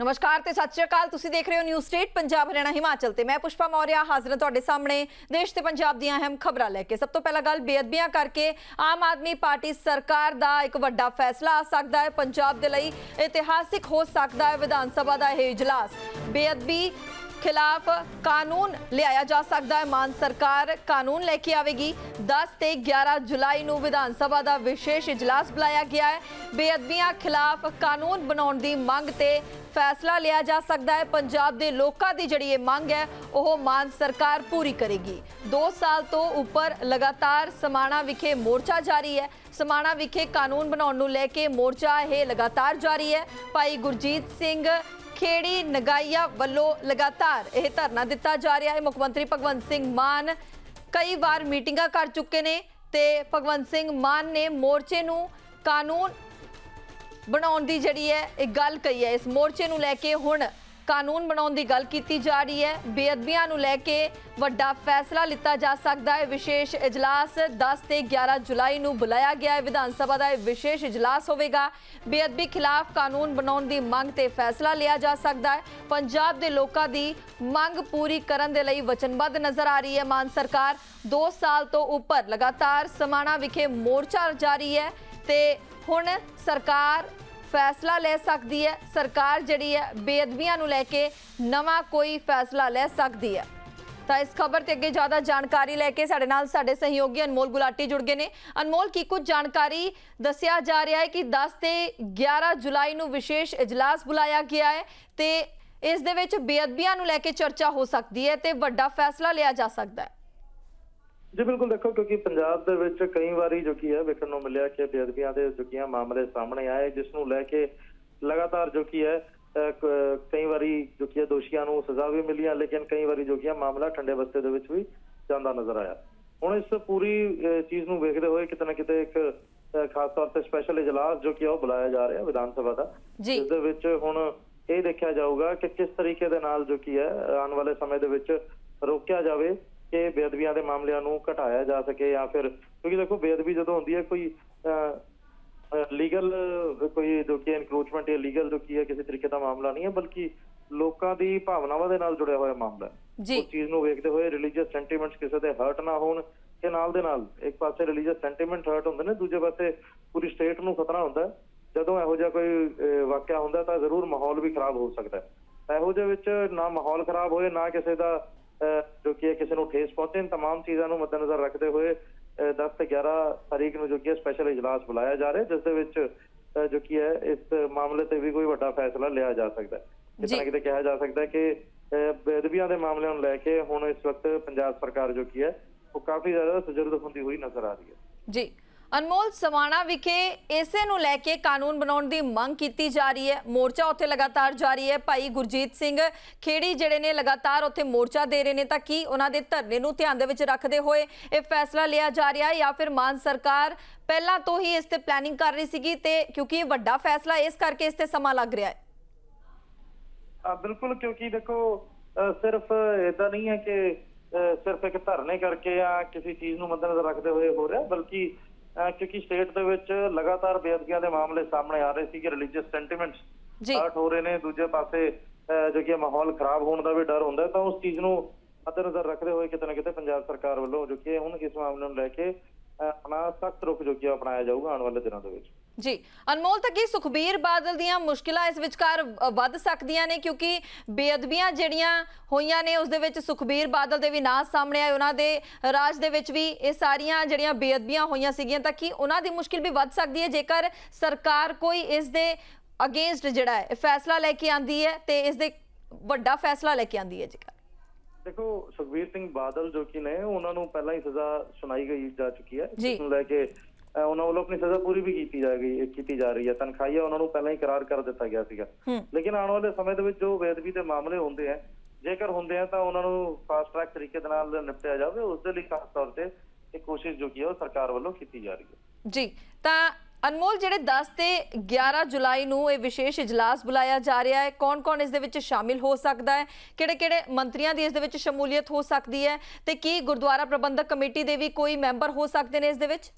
ਨਮਸਕਾਰ ਤੇ ਸਤਿ ਸ਼੍ਰੀ ਅਕਾਲ। ਤੁਸੀਂ ਦੇਖ ਰਹੇ ਹੋ ਨਿਊਜ਼ ਸਟੇਟ ਪੰਜਾਬ ਹਰਿਆਣਾ ਹਿਮਾਚਲ ਤੇ। ਮੈਂ ਪੁਸ਼ਪਾ ਮੌਰਿਆ ਹਾਜ਼ਰ ਹਾਂ ਤੁਹਾਡੇ ਸਾਹਮਣੇ। ਦੇਸ਼ ਤੇ ਪੰਜਾਬ ਦੀਆਂ ਅਹਿਮ ਖਬਰਾਂ ਲੈ ਕੇ। ਸਭ ਤੋਂ ਪਹਿਲਾਂ ਗੱਲ ਬੇਅਦਬੀਆਂ ਕਰਕੇ ਆਮ ਆਦਮੀ ਪਾਰਟੀ ਸਰਕਾਰ ਦਾ ਇੱਕ ਵੱਡਾ ਫੈਸਲਾ ਆ ਸਕਦਾ ਹੈ। ਪੰਜਾਬ ਦੇ ਲਈ ਇਤਿਹਾਸਿਕ ਹੋ ਸਕਦਾ ਹੈ। ਵਿਧਾਨ ਸਭਾ ਦਾ ਇਹ ਇਜਲਾਸ। ਬੇਅਦਬੀ ਖਿਲਾਫ ਕਾਨੂੰਨ ਲਿਆਇਆ ਜਾ ਸਕਦਾ ਹੈ। ਮਾਨ ਸਰਕਾਰ ਕਾਨੂੰਨ ਲੈ ਕੇ ਆਵੇਗੀ। 10 ਤੇ 11 ਜੁਲਾਈ ਨੂੰ ਵਿਧਾਨ ਸਭਾ ਦਾ ਵਿਸ਼ੇਸ਼ ਇਜਲਾਸ ਬੁਲਾਇਆ ਗਿਆ ਹੈ। ਬੇਅਦਬੀਆਂ ਖਿਲਾਫ ਕਾਨੂੰਨ ਬਣਾਉਣ ਦੀ ਮੰਗ ਤੇ ਫੈਸਲਾ ਲਿਆ ਜਾ ਸਕਦਾ ਹੈ। ਪੰਜਾਬ ਦੇ ਲੋਕਾਂ ਦੀ ਜਿਹੜੀ ਇਹ ਮੰਗ ਹੈ, ਉਹ ਮਾਨ ਸਰਕਾਰ ਪੂਰੀ ਕਰੇਗੀ। 2 ਸਾਲ ਤੋਂ ਉੱਪਰ ਲਗਾਤਾਰ ਸਮਾਣਾ ਵਿਖੇ ਮੋਰਚਾ ਜਾਰੀ ਹੈ। ਸਮਾਣਾ ਵਿਖੇ ਕਾਨੂੰਨ ਬਣਾਉਣ ਨੂੰ ਲੈ ਕੇ ਮੋਰਚਾ ਇਹ ਲਗਾਤਾਰ ਜਾਰੀ ਹੈ। ਭਾਈ ਗੁਰਜੀਤ ਸਿੰਘ ਖੇੜੀ ਨਗਾਈਆ ਵੱਲੋਂ ਲਗਾਤਾਰ ਇਹ ਧਰਨਾ ਦਿੱਤਾ ਜਾ ਰਿਹਾ ਹੈ। ਮੁੱਖ ਮੰਤਰੀ ਭਗਵੰਤ ਸਿੰਘ ਮਾਨ ਕਈ ਵਾਰ ਮੀਟਿੰਗਾਂ ਕਰ ਚੁੱਕੇ ਨੇ ਤੇ ਭਗਵੰਤ ਸਿੰਘ ਮਾਨ ਨੇ ਮੋਰਚੇ ਨੂੰ ਕਾਨੂੰਨ ਬਣਾਉਣ ਦੀ ਜਿਹੜੀ ਹੈ, ਇਹ ਗੱਲ ਕਹੀ ਹੈ। ਇਸ ਮੋਰਚੇ ਨੂੰ ਲੈ ਕੇ ਹੁਣ ਕਾਨੂੰਨ ਬਣਾਉਣ ਦੀ ਗੱਲ ਕੀਤੀ ਜਾ ਰਹੀ ਹੈ। ਬੇਅਦਬੀਆਂ ਨੂੰ ਲੈ ਕੇ ਵੱਡਾ ਫੈਸਲਾ ਲਿੱਤਾ ਜਾ ਸਕਦਾ ਹੈ। ਵਿਸ਼ੇਸ਼ ਇਜਲਾਸ 10 ਤੇ 11 ਜੁਲਾਈ ਨੂੰ ਬੁਲਾਇਆ ਗਿਆ ਹੈ। ਵਿਧਾਨ ਸਭਾ ਦਾ ਇਹ ਵਿਸ਼ੇਸ਼ ਇਜਲਾਸ ਹੋਵੇਗਾ। ਬੇਅਦਬੀ ਖਿਲਾਫ ਕਾਨੂੰਨ ਬਣਾਉਣ ਦੀ ਮੰਗ ਤੇ ਫੈਸਲਾ ਲਿਆ ਜਾ ਸਕਦਾ ਹੈ। ਪੰਜਾਬ ਦੇ ਲੋਕਾਂ ਦੀ ਮੰਗ ਪੂਰੀ ਕਰਨ ਦੇ ਲਈ ਵਚਨਬੱਧ ਨਜ਼ਰ ਆ ਰਹੀ ਹੈ। ਮਾਨ ਸਰਕਾਰ 2 ਸਾਲ ਤੋਂ ਉੱਪਰ ਲਗਾਤਾਰ ਸਮਾਣਾ ਵਿਖੇ ਮੋਰਚਾ ਜਾਰੀ ਹੈ ਤੇ ਹੁਣ ਸਰਕਾਰ ਫੈਸਲਾ ਲੈ ਸਕਦੀ ਹੈ। ਸਰਕਾਰ ਜਿਹੜੀ ਹੈ, ਬੇਅਦਬੀਆਂ ਨੂੰ ਲੈ ਕੇ ਨਵਾਂ ਕੋਈ ਫੈਸਲਾ ਲੈ ਸਕਦੀ ਹੈ। ਤਾਂ ਇਸ ਖਬਰ ਤੇ ਅੱਗੇ ਜ਼ਿਆਦਾ ਜਾਣਕਾਰੀ ਲੈ ਕੇ ਸਾਡੇ ਨਾਲ ਸਾਡੇ ਸਹਿਯੋਗੀ ਅਨਮੋਲ ਗੁਲਾਟੀ ਜੁੜ ਗਏ ਨੇ। ਅਨਮੋਲ, ਕੀ ਕੁਝ ਜਾਣਕਾਰੀ ਦੱਸਿਆ ਜਾ ਰਿਹਾ ਹੈ ਕਿ 10 ਤੇ 11 ਜੁਲਾਈ ਨੂੰ ਵਿਸ਼ੇਸ਼ ਇਜਲਾਸ ਬੁਲਾਇਆ ਗਿਆ ਹੈ ਤੇ ਇਸ ਦੇ ਵਿੱਚ ਬੇਅਦਬੀਆਂ ਨੂੰ ਲੈ ਕੇ ਚਰਚਾ ਹੋ ਸਕਦੀ ਹੈ ਤੇ ਵੱਡਾ ਫੈਸਲਾ ਲਿਆ ਜਾ ਸਕਦਾ ਹੈ। ਜੀ ਬਿਲਕੁਲ ਦੇਖੋ ਕਿਉਂਕਿ ਪੰਜਾਬ ਦੇ ਵਿੱਚ ਕਈ ਵਾਰੀ ਜੋ ਕੀ ਹੈ ਵੇਖਣ ਨੂੰ ਮਿਲਿਆ ਕਿ ਬੇਅਦਬੀਆਂ ਦੇ ਜੋ ਕੀ ਹੈ ਮਾਮਲੇ ਸਾਹਮਣੇ ਆਏ ਜਿਸ ਨੂੰ ਲੈ ਕੇ ਲਗਾਤਾਰ ਜੋ ਕੀ ਹੈ ਕਈ ਵਾਰੀ ਜੋ ਕੀ ਹੈ ਦੋਸ਼ੀਆਂ ਨੂੰ ਸਜ਼ਾ ਵੀ ਮਿਲੀਆਂ ਲੇਕਿਨ ਕਈ ਵਾਰੀ ਜੋ ਕੀ ਹੈ ਮਾਮਲਾ ਠੰਡੇ ਬਸਤੇ ਦੇ ਵਿੱਚ ਵੀ ਜਾਂਦਾ ਨਜ਼ਰ ਆਇਆ। ਹੁਣ ਇਸ ਪੂਰੀ ਚੀਜ਼ ਨੂੰ ਵੇਖਦੇ ਹੋਏ ਕਿਤੇ ਨਾ ਕਿਤੇ ਇੱਕ ਖਾਸ ਤੌਰ ਤੇ ਸਪੈਸ਼ਲ ਇਜਲਾਸ ਜੋ ਕੀ ਹੈ ਉਹ ਬੁਲਾਇਆ ਜਾ ਰਿਹਾ ਵਿਧਾਨ ਸਭਾ ਦਾ। ਜੀ। ਇਸ ਦੇ ਵਿੱਚ ਹੁਣ ਇਹ ਦੇਖਿਆ ਜਾਊਗਾ ਕਿ ਕਿਸ ਤਰੀਕੇ ਦੇ ਨਾਲ ਜੋ ਕੀ ਹੈ ਆਉਣ ਵਾਲੇ ਸਮੇਂ ਦੇ ਵਿੱਚ ਰੋਕਿਆ ਜਾਵੇ। ਕਿ ਬੇਅਦਬੀਆਂ ਦੇ ਮਾਮਲਿਆਂ ਨੂੰ ਘਟਾਇਆ ਜਾ ਸਕੇ ਜਾਂ ਫਿਰ ਕਿਉਂਕਿ ਦੇਖੋ ਬੇਅਦਬੀ ਜਦੋਂ ਹੁੰਦੀ ਹੈ ਕੋਈ ਲੀਗਲ ਕੋਈ ਜੋ ਕਿ ਇਨਕਰੋਚਮੈਂਟ ਜਾਂ ਲੀਗਲ ਜੋ ਕੀ ਹੈ ਕਿਸੇ ਤਰੀਕੇ ਦਾ ਮਾਮਲਾ ਨਹੀਂ ਹੈ ਬਲਕਿ ਲੋਕਾਂ ਦੀ ਭਾਵਨਾਵਾਂ ਦੇ ਨਾਲ ਜੁੜਿਆ ਹੋਇਆ ਮਾਮਲਾ ਹੈ। ਉਸ ਚੀਜ਼ ਨੂੰ ਵੇਖਦੇ ਹੋਏ ਰਿਲੀਜੀਅਸ ਸੈਂਟੀਮੈਂਟਸ ਕਿਸੇ ਦੇ ਹਰਟ ਨਾ ਹੋਣ ਕਿ ਨਾਲ ਦੇ ਨਾਲ ਇੱਕ ਪਾਸੇ ਰਿਲੀਜੀਅਸ ਸੈਂਟੀਮੈਂਟ ਹਰਟ ਹੁੰਦੇ ਨੇ ਦੂਜੇ ਪਾਸੇ ਪੂਰੀ ਸਟੇਟ ਨੂੰ ਖਤਰਾ ਹੁੰਦਾ। ਜਦੋਂ ਇਹੋ ਜਿਹਾ ਕੋਈ ਵਾਕਿਆ ਹੁੰਦਾ ਤਾਂ ਜ਼ਰੂਰ ਮਾਹੌਲ ਵੀ ਖਰਾਬ ਹੋ ਸਕਦਾ ਹੈ। ਇਹੋ ਜਿਹੇ ਵਿੱਚ ਨਾ ਮਾਹੌਲ ਖਰਾਬ ਹੋਏ ਨਾ ਕਿਸੇ ਦਾ ਜੋ ਕਿ ਹੈ ਕਿਸੇ ਨੂੰ ਠੇਸ ਪਹੁੰਚੇ ਇਨ तमाम ਚੀਜ਼ਾਂ ਨੂੰ ਮੱਦੇਨਜ਼ਰ ਰੱਖਦੇ ਹੋਏ ਅਹ, 10 ਤੇ 11 ਤਾਰੀਖ ਨੂੰ ਜੋ ਕਿ ਸਪੈਸ਼ਲ ਇਜਲਾਸ ਬੁਲਾਇਆ ਜਾ ਰਿਹਾ ਜਿਸ ਦੇ ਵਿੱਚ ਅਹ, ਜੋ ਕਿ ਹੈ ਇਸ ਮਾਮਲੇ ਤੇ ਵੀ ਕੋਈ ਵੱਡਾ ਫੈਸਲਾ ਲਿਆ ਜਾ ਸਕਦਾ ਹੈ ਕਿਤੇ ਜੀ। ਨਾ ਕਿਤੇ ਕਿਹਾ ਜਾ ਸਕਦਾ ਹੈ ਕਿ ਅਹ, ਬੇਅਦਬੀਆਂ ਦੇ ਮਾਮਲਿਆਂ ਨੂੰ ਲੈ ਕੇ ਹੁਣ ਇਸ ਵਕਤ ਪੰਜਾਬ ਸਰਕਾਰ ਜੋ ਕੀ ਹੈ ਉਹ ਕਾਫੀ ਜ਼ਿਆਦਾ ਸਜਰਦ ਹੁੰਦੀ ਹੋਈ ਨਜ਼ਰ ਆ ਰਹੀ ਹੈ ਜੀ ਅਨਮੋਲ ਸਮਾਣਾ ਵਿਖੇ ਇਸੇ ਨੂੰ ਲੈ ਕੇ ਕਾਨੂੰਨ ਬਣਾਉਣ ਦੀ ਮੰਗ ਕੀਤੀ ਜਾ ਰਹੀ ਹੈ। ਮੋਰਚਾ ਉੱਥੇ ਲਗਾਤਾਰ ਜਾਰੀ ਹੈ। ਭਾਈ ਗੁਰਜੀਤ ਸਿੰਘ ਖੇੜੀ ਜਿਹੜੇ ਨੇ ਲਗਾਤਾਰ ਉੱਥੇ ਮੋਰਚਾ ਦੇ ਰਹੇ ਨੇ, ਤਾਂ ਕੀ ਉਹਨਾਂ ਦੇ ਧਰਨੇ ਨੂੰ ਧਿਆਨ ਦੇ ਵਿੱਚ ਰੱਖਦੇ ਹੋਏ ਇਹ ਫੈਸਲਾ ਲਿਆ ਜਾ ਰਿਹਾ ਹੈ ਜਾਂ ਫਿਰ ਮਾਨ ਸਰਕਾਰ ਪਹਿਲਾਂ ਤੋਂ ਹੀ ਇਸ ਤੇ ਪਲੈਨਿੰਗ ਕਰ ਰਹੀ ਸੀਗੀ ਤੇ ਕਿਉਂਕਿ ਇਹ ਵੱਡਾ ਫੈਸਲਾ ਇਸ ਕਰਕੇ ਇਸ ਤੇ ਸਮਾਂ ਲੱਗ ਰਿਹਾ ਹੈ। ਬਿਲਕੁਲ, ਕਿਉਂਕਿ ਦੇਖੋ ਸਿਰਫ ਇਦਾਂ ਨਹੀਂ ਹੈ ਕਿ ਸਿਰਫ ਇੱਕ ਧਰਨੇ ਕਰਕੇ ਜਾਂ ਕਿਸੇ ਚੀਜ਼ ਨੂੰ ਮੱਦੇਨਜ਼ਰ ਰੱਖਦੇ ਹੋਏ ਹੋ ਰਿਹਾ, ਬਲਕਿ ਕਿਉਂਕਿ ਸਟੇਟ ਦੇ ਵਿੱਚ ਲਗਾਤਾਰ ਬੇਅਦਬੀਆਂ ਦੇ ਮਾਮਲੇ ਸਾਹਮਣੇ ਆ ਰਹੇ ਸੀ ਕਿ ਰਿਲੀਜੀਅਸ ਸੈਂਟੀਮੈਂਟਸ ਹਰਟ ਹੋ ਰਹੇ ਨੇ। ਦੂਜੇ ਪਾਸੇ ਜੋ ਕਿ ਮਾਹੌਲ ਖਰਾਬ ਹੋਣ ਦਾ ਵੀ ਡਰ ਹੁੰਦਾ ਤਾਂ ਉਸ ਚੀਜ਼ ਨੂੰ ਮੱਦੇਨਜ਼ਰ ਰੱਖਦੇ ਹੋਏ ਕਿਤੇ ਨਾ ਕਿਤੇ ਪੰਜਾਬ ਸਰਕਾਰ ਵੱਲੋਂ ਜੋ ਕਿ ਹੁਣ ਇਸ ਮਾਮਲੇ ਨੂੰ ਲੈ ਕੇ ਆਪਣਾ ਸਖਤ ਰੁਖ ਜੋ ਕਿ ਅਪਣਾਇਆ ਜਾਊਗਾ ਆਉਣ ਵਾਲੇ ਦਿਨਾਂ ਦੇ ਵਿੱਚ। ਜੀ ਅਨਮੋਲ ਤਾਂ ਕੀ ਸੁਖਬੀਰ ਬਾਦਲ ਦੀਆਂ ਮੁਸ਼ਕਿਲਾਂ ਇਸ ਵਿਚਕਾਰ ਵੱਧ ਸਕਦੀਆਂ ਨੇ? ਕਿਉਂਕਿ ਬੇਅਦਬੀਆਂ ਜਿਹੜੀਆਂ ਹੋਈਆਂ ਨੇ ਉਸ ਦੇ ਵਿੱਚ ਸੁਖਬੀਰ ਬਾਦਲ ਦੇ ਵੀ ਨਾਂ ਸਾਹਮਣੇ ਆਏ। ਉਹਨਾਂ ਦੇ ਰਾਜ ਦੇ ਵਿੱਚ ਵੀ ਇਹ ਸਾਰੀਆਂ ਜਿਹੜੀਆਂ ਬੇਅਦਬੀਆਂ ਹੋਈਆਂ ਸੀਗੀਆਂ ਤਾਂ ਕੀ ਉਹਨਾਂ ਦੀ ਮੁਸ਼ਕਿਲ ਵੀ ਵੱਧ ਸਕਦੀ ਹੈ? ਜੇਕਰ ਸਰਕਾਰ ਕੋਈ ਇਸ ਦੇ ਅਗੇਂਸਟ ਜਿਹੜਾ ਹੈ ਫੈਸਲਾ ਲੈ ਕੇ ਆਂਦੀ ਹੈ ਤੇ ਇਸ ਦੇ ਵੱਡਾ ਫੈਸਲਾ ਲੈ ਕੇ ਆਂਦੀ ਹੈ ਜੇਕਰ? ਦੇਖੋ ਸੁਖਬੀਰ ਸਿੰਘ ਬਾਦਲ ਜੋ ਕਿ ਨੇ ਉਹਨਾਂ ਨੂੰ ਪਹਿਲਾਂ ਹੀ ਸਜ਼ਾ ਸੁਣਾਈ ਗਈ ਜਾ ਚੁੱਕੀ ਹੈ। ਜਿਸ ਨੂੰ ਲੈ ਕੇ ਉਹਨਾਂ ਵੱਲੋਂ ਆਪਣੀ ਸਜ਼ਾ ਪੂਰੀ ਵੀ ਕੀਤੀ ਜਾ ਗਈ ਕੀਤੀ ਜਾ ਰਹੀ ਹੈ। ਤਨਖਾਹੀਆ ਉਹਨਾਂ ਨੂੰ ਪਹਿਲਾਂ ਹੀ ਕਰਾਰ ਕਰ ਦਿੱਤਾ ਗਿਆ ਸੀਗਾ। ਲੇਕਿਨ ਆਉਣ ਵਾਲੇ ਸਮੇਂ ਦੇ ਵਿੱਚ ਜੋ ਬੇਅਦਬੀ ਦੇ ਮਾਮਲੇ ਹੁੰਦੇ ਆ ਜੇਕਰ ਹੁੰਦੇ ਆ ਤਾਂ ਉਹਨਾਂ ਨੂੰ ਫਾਸਟ ਟਰੈਕ ਤਰੀਕੇ ਦੇ ਨਾਲ ਨਿਪਟਿਆ ਜਾਵੇ। ਉਸ ਦੇ ਲਈ ਖਾਸ ਤੌਰ ਤੇ ਇਹ ਕੋਸ਼ਿਸ਼ ਜੋ ਕੀ ਹੈ ਉਹ ਸਰਕਾਰ ਵੱਲੋਂ ਕੀਤੀ ਜਾ ਰਹੀ ਹੈ। ਜੀ ਤਾਂ ਅਨਮੋਲ ਜਿਹੜੇ 10 ਤੇ 11 ਜੁਲਾਈ ਨੂੰ ਇਹ ਵਿਸ਼ੇਸ਼ ਇਜਲਾਸ ਬੁਲਾਇਆ ਜਾ ਰਿਹਾ ਹੈ ਕੌਣ-ਕੌਣ ਇਸ ਦੇ ਵਿੱਚ ਸ਼ਾਮਿਲ ਹੋ ਸਕਦਾ ਹੈ? ਕਿਹੜੇ-ਕਿਹੜੇ ਮੰਤਰੀਆਂ ਦੀ ਇਸ ਦੇ ਵਿੱਚ ਸ਼ਮੂਲੀਅਤ ਹੋ ਸਕਦੀ ਹੈ? ਤੇ ਕੀ ਗੁਰਦੁਆਰਾ ਪ੍ਰਬੰਧਕ ਕਮੇਟੀ ਦੇ ਵੀ ਕੋਈ ਮੈਂਬਰ ਹੋ ਸਕਦੇ ਨੇ ਇਸ ਦੇ ਵਿੱਚ?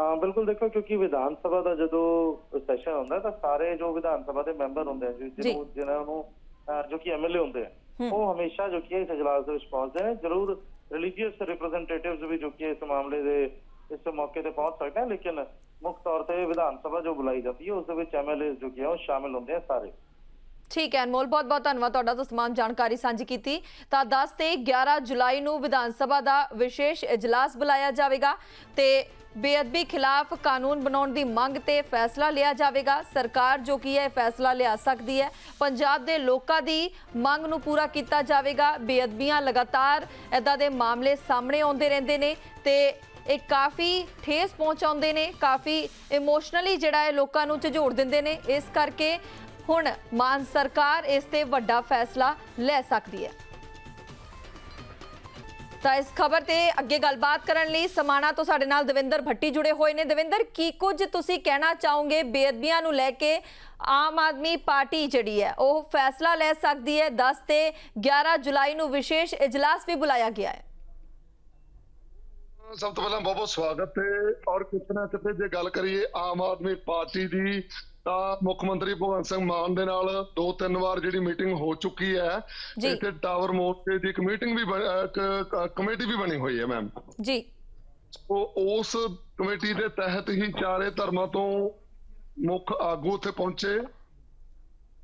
ਹਾਂ ਬਿਲਕੁਲ ਦੇਖੋ ਕਿਉਂਕਿ ਵਿਧਾਨ ਸਭਾ ਦਾ ਜਦੋਂ ਸੈਸ਼ਨ ਹੁੰਦਾ ਤਾਂ ਸਾਰੇ ਜੋ ਵਿਧਾਨ ਸਭਾ ਦੇ ਮੈਂਬਰ ਹੁੰਦੇ ਆ ਜਿਹਨੂੰ ਜਿਹਨਾਂ ਨੂੰ ਜੋ ਕਿ ਐਮਐਲਏ ਹੁੰਦੇ ਆ ਉਹ ਹਮੇਸ਼ਾ ਜੋ ਕਿ ਇਸ ਇਜਲਾਸ ਦੇ ਵਿੱਚ ਪਹੁੰਚਦੇ ਨੇ। ਜ਼ਰੂਰ ਰਿਲੀਜੀਅਸ ਰਿਪਰੈਜ਼ੈਂਟੇਟਿਵਸ ਵੀ ਜੋ ਕਿ ਇਸ ਮਾਮਲੇ ਦੇ ਇਸ ਮੌਕੇ ਤੇ ਪਹੁੰਚ ਸਕਦੇ ਆ ਲੇਕਿਨ ਮੁੱਖ ਤੌਰ ਤੇ ਵਿਧਾਨ ਸਭਾ ਜੋ ਬੁਲਾਈ ਜਾਂਦੀ ਹੈ ਉਸ ਦੇ ਵਿੱਚ ਐਮਐਲਏ ਜੋ ਕਿ ਉਹ ਸ਼ਾਮਿਲ ਹੁੰਦੇ ਆ ਸਾਰੇ। ਠੀਕ ਹੈ ਅਨਮੋਲ ਬਹੁਤ ਬਹੁਤ ਧੰਨਵਾਦ ਤੁਹਾਡਾ ਤੋਂ ਤਮਾਮ ਜਾਣਕਾਰੀ ਸਾਂਝੀ ਕੀਤੀ। ਤਾਂ 10 ਤੇ 11 ਜੁਲਾਈ ਨੂੰ ਵਿਧਾਨ ਸਭਾ ਦਾ ਵਿਸ਼ੇਸ਼ ਇਜਲਾਸ ਬੁਲਾਇਆ ਜਾਵੇਗਾ ਤੇ ਬੇਅਦਬੀ ਖਿਲਾਫ ਕਾਨੂੰਨ ਬਣਾਉਣ ਦੀ ਮੰਗ ਤੇ ਫੈਸਲਾ ਲਿਆ ਜਾਵੇਗਾ। ਸਰਕਾਰ ਜੋ ਕੀ ਹੈ, ਇਹ ਫੈਸਲਾ ਲਿਆ ਸਕਦੀ ਹੈ। ਪੰਜਾਬ ਦੇ ਲੋਕਾਂ ਦੀ ਮੰਗ ਨੂੰ ਪੂਰਾ ਕੀਤਾ ਜਾਵੇਗਾ। ਬੇਅਦਬੀਆਂ ਲਗਾਤਾਰ ਇਦਾਂ ਦੇ ਮਾਮਲੇ ਸਾਹਮਣੇ ਆਉਂਦੇ ਰਹਿੰਦੇ ਨੇ ਤੇ ਇਹ ਕਾਫੀ ਠੇਸ ਪਹੁੰਚਾਉਂਦੇ ਨੇ, ਕਾਫੀ ਇਮੋਸ਼ਨਲੀ ਜਿਹੜਾ ਹੈ ਲੋਕਾਂ ਨੂੰ ਝੰਜੋੜ ਦਿੰਦੇ ਨੇ। ਇਸ ਕਰਕੇ ਹੁਣ ਮਾਨ ਸਰਕਾਰ ਇਸ ਤੇ ਵੱਡਾ ਫੈਸਲਾ ਲੈ ਸਕਦੀ ਹੈ। ਤਾਂ ਇਸ ਖਬਰ ਤੇ ਅੱਗੇ ਗੱਲਬਾਤ ਕਰਨ ਲਈ ਸਮਾਣਾ ਤੋਂ ਸਾਡੇ ਨਾਲ ਦਵਿੰਦਰ ਭੱਟੀ ਜੁੜੇ ਹੋਏ ਨੇ। ਦਵਿੰਦਰ, ਕੀ ਕੁਝ ਤੁਸੀਂ ਕਹਿਣਾ ਚਾਹੋਗੇ ਬੇਅਦਬੀਆਂ ਨੂੰ ਲੈ ਕੇ ਆਮ ਆਦਮੀ ਪਾਰਟੀ ਜਿਹੜੀ ਹੈ, ਉਹ ਫੈਸਲਾ ਲੈ ਸਕਦੀ ਹੈ? 10 ਤੇ 11 ਜੁਲਾਈ ਨੂੰ ਵਿਸ਼ੇਸ਼ ਇਜਲਾਸ ਵੀ ਬੁਲਾਇਆ ਗਿਆ ਹੈ। ਸਭ ਤੋਂ ਪਹਿਲਾਂ ਬਹੁਤ ਬਹੁਤ ਸਵਾਗਤ ਹੈ। ਔਰ ਕਿਤੇ ਨਾ ਕਿਤੇ ਜੇ ਗੱਲ ਕਰੀਏ, ਆਮ ਆਦਮੀ ਪਾਰਟੀ ਦੀ ਤਾਂ ਮੁੱਖ ਮੰਤਰੀ ਭਗਵੰਤ ਸਿੰਘ ਮਾਨ ਦੇ ਨਾਲ ਦੋ ਤਿੰਨ ਵਾਰ ਜਿਹੜੀ ਮੀਟਿੰਗ ਹੋ ਚੁੱਕੀ ਹੈ। ਇੱਥੇ ਟਾਵਰ ਤੇ ਦੀ ਇੱਕ ਮੀਟਿੰਗ ਵੀ ਕਮੇਟੀ ਵੀ ਬਣੀ ਹੋਈ ਹੈ ਮੈਮ। ਜੀ। ਉਹ ਉਸ ਕਮੇਟੀ ਦੇ ਤਹਿਤ ਹੀ ਚਾਰੇ ਧਰਮਾਂ ਤੋਂ ਮੁੱਖ ਆਗੂ ਉੱਥੇ ਪਹੁੰਚੇ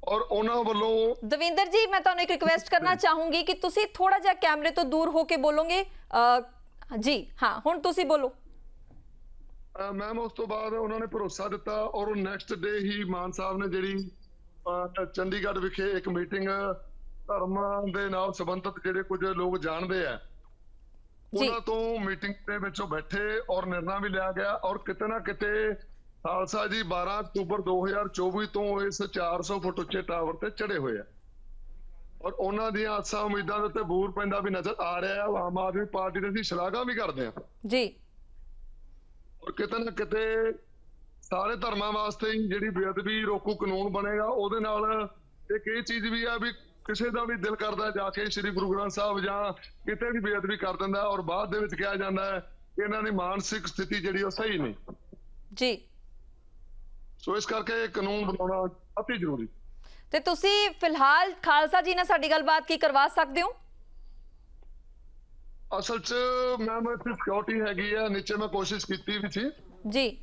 ਔਰ ਉਹਨਾਂ ਵੱਲੋਂ ਦਵਿੰਦਰ ਜੀ ਮੈਂ ਤੁਹਾਨੂੰ ਇੱਕ ਰਿਕੁਐਸਟ ਕਰਨਾ ਚਾਹੂੰਗੀ ਕਿ ਤੁਸੀਂ ਥੋੜਾ ਜਿਹਾ ਕੈਮਰੇ ਤੋਂ ਦੂਰ ਹੋ ਕੇ ਬੋਲੋਗੇ। ਜੀ ਹਾਂ ਹੁਣ ਤੁਸੀਂ ਬੋਲੋ। ਮੈਮ ਉਸ ਤੋਂ ਬਾਅਦ ਉਹਨਾਂ ਨੇ ਭਰੋਸਾ ਦਿੱਤਾ ਔਰ ਨੈਕਸਟ ਡੇ ਹੀ ਮਾਨ ਸਾਹਿਬ ਨੇ ਜਿਹੜੀ ਚੰਡੀਗੜ੍ਹ ਵਿਖੇ ਇੱਕ ਮੀਟਿੰਗ ਧਰਮਾਂ ਦੇ ਨਾਲ ਸੰਬੰਧਿਤ ਜਿਹੜੇ ਕੁਝ ਲੋਕ ਜਾਣਦੇ ਆ ਉਹਨਾਂ ਤੋਂ ਮੀਟਿੰਗ ਦੇ ਵਿੱਚੋਂ ਬੈਠੇ ਔਰ ਨਿਰਣਾ ਵੀ ਲਿਆ ਗਿਆ ਔਰ ਕਿਤੇ ਨਾ ਕਿਤੇ ਖਾਲਸਾ ਜੀ 12 ਅਕਤੂਬਰ 2024 ਤੋਂ ਇਸ 400 ਫੁੱਟ ਉੱਚੇ ਟਾਵਰ ਤੇ ਚੜੇ ਹੋਏ ਆ। ਔਰ ਉਹਨਾਂ ਦੀਆਂ ਆਸਾਂ ਉਮੀਦਾਂ ਦੇ ਉੱਤੇ ਬੂਰ ਪੈਂਦਾ ਵੀ ਨਜ਼ਰ ਆ ਰਿਹਾ ਹੈ ਆਮ ਆਦਮੀ ਪਾਰਟੀ ਦੀ ਅਸੀਂ ਸ਼ਲਾਘਾ ਵੀ ਕਰਦੇ ਹਾਂ। ਜੀ। ਔਰ ਕਿਤੇ ਨਾ ਕਿਤੇ ਸਾਰੇ ਧਰਮਾਂ ਵਾਸਤੇ ਹੀ ਜਿਹੜੀ ਬੇਅਦਬੀ ਰੋਕੂ ਕਾਨੂੰਨ ਬਣੇਗਾ ਉਹਦੇ ਨਾਲ ਇੱਕ ਇਹ ਚੀਜ਼ ਵੀ ਆ ਵੀ ਕਿਸੇ ਦਾ ਵੀ ਦਿਲ ਕਰਦਾ ਜਾ ਕੇ ਸ੍ਰੀ ਗੁਰੂ ਗ੍ਰੰਥ ਸਾਹਿਬ ਜਾਂ ਕਿਤੇ ਵੀ ਬੇਅਦਬੀ ਕਰ ਦਿੰਦਾ ਔਰ ਬਾਅਦ ਦੇ ਵਿੱਚ ਕਿਹਾ ਜਾਂਦਾ ਹੈ ਕਿ ਇਹਨਾਂ ਦੀ ਮਾਨਸਿਕ ਸਥਿਤੀ ਜਿਹੜੀ ਉਹ ਸਹੀ ਨਹੀਂ। ਜੀ। ਸੋ ਇਸ ਕਰਕੇ ਇਹ ਕਾਨੂੰਨ ਬਣਾਉਣਾ ਅਤੀ ਜ਼ਰੂਰੀ। ਤੇ ਤੁਸੀਂ ਫਿਲਹਾਲ ਖਾਲਸਾ ਜੀ ਨਾਲ ਸਾਡੀ ਗੱਲਬਾਤ ਕੀ ਕਰਵਾ ਸਕਦੇ ਹੋ? ਅਸਲ 'ਚ ਮੈਮ ਇੱਥੇ ਸਿਕਿਉਰਿਟੀ ਹੈਗੀ ਆ ਨੀਚੇ ਮੈਂ ਕੋਸ਼ਿਸ਼ ਕੀਤੀ ਵੀ ਸੀ। ਜੀ।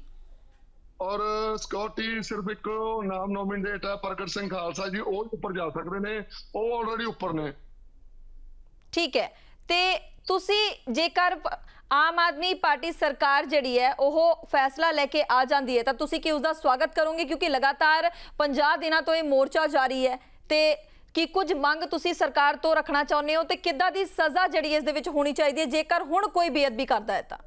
ਔਰ ਸਿਕਿਉਰਿਟੀ ਸਿਰਫ ਇੱਕ ਨਾਮ ਨੋਮੀਨੇਟ ਹੈ ਪ੍ਰਗਟ ਸਿੰਘ ਖਾਲਸਾ ਜੀ ਉਹ ਉੱਪਰ ਜਾ ਸਕਦੇ ਨੇ ਉਹ ਆਲਰੇਡੀ ਉੱਪਰ ਨੇ। ਠੀਕ ਹੈ। ਤੇ ਤੁਸੀਂ ਜੇਕਰ ਆਮ ਆਦਮੀ ਪਾਰਟੀ ਸਰਕਾਰ ਜਿਹੜੀ ਹੈ ਉਹ ਫੈਸਲਾ ਲੈ ਕੇ ਆ ਜਾਂਦੀ ਹੈ ਤਾਂ ਤੁਸੀਂ ਕੀ ਉਸ ਦਾ ਸਵਾਗਤ ਕਰੋਗੇ? ਕਿਉਂਕਿ ਲਗਾਤਾਰ 50 ਦਿਨਾਂ ਤੋਂ ਇਹ ਮੋਰਚਾ ਜਾਰੀ ਹੈ ਤੇ ਕੀ ਕੁਝ ਮੰਗ ਤੁਸੀਂ ਸਰਕਾਰ ਤੋਂ ਰੱਖਣਾ ਚਾਹੁੰਦੇ ਹੋ ਤੇ ਕਿੱਦਾਂ ਦੀ ਸਜ਼ਾ ਜਿਹੜੀ ਇਸ ਦੇ ਵਿੱਚ ਹੋਣੀ ਚਾਹੀਦੀ ਹੈ? ਜੇਕਰ ਹੁਣ ਕੋਈ ਬੇਅਦਬੀ ਕਰਦਾ ਹੈ ਤਾਂ।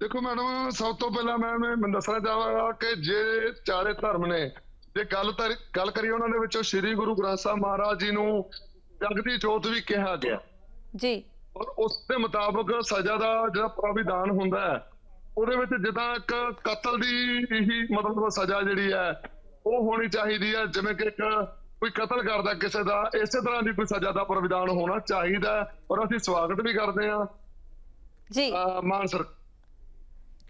ਦੇਖੋ ਮੈਡਮ ਸਭ ਤੋਂ ਪਹਿਲਾਂ ਮੈਂ ਮੈਂ ਦੱਸਣਾ ਚਾਹਾਂਗਾ ਕਿ ਜੇ ਚਾਰੇ ਧਰਮ ਨੇ ਜੇ ਗੱਲ ਗੱਲ ਕਰੀਏ ਉਹਨਾਂ ਦੇ ਵਿੱਚੋਂ ਸ੍ਰੀ ਗੁਰੂ ਗ੍ਰੰਥ ਸਾਹਿਬ ਮਹਾਰਾਜ ਜੀ ਨੂੰ ਜਗਦੀ ਜੋਤ ਵੀ ਕਿਹਾ ਗਿਆ। ਜੀ। ਔਰ ਉਸ ਦੇ ਮੁਤਾਬਕ ਸਜ਼ਾ ਦਾ ਜਿਹੜਾ ਪ੍ਰਾਵਿਧਾਨ ਹੁੰਦਾ ਹੈ ਉਹਦੇ ਵਿੱਚ ਜਿੱਦਾਂ ਇੱਕ ਕਤਲ ਦੀ ਹੀ ਮਤਲਬ ਸਜ਼ਾ ਜਿਹੜੀ ਹੈ ਉਹ ਹੋਣੀ ਚਾਹੀਦੀ ਹੈ ਜਿਵੇਂ ਕਿ ਇੱਕ ਕੋਈ ਕਤਲ ਕਰਦਾ ਕਿਸੇ ਦਾ ਇਸੇ ਤਰ੍ਹਾਂ ਦੀ ਕੋਈ ਸਜ਼ਾ ਦਾ ਪ੍ਰਾਵਿਧਾਨ ਹੋਣਾ ਚਾਹੀਦਾ ਔਰ ਅਸੀਂ ਸਵਾਗਤ ਵੀ ਕਰਦੇ ਹਾਂ। ਜੀ। ਮਾਨ ਸਰ।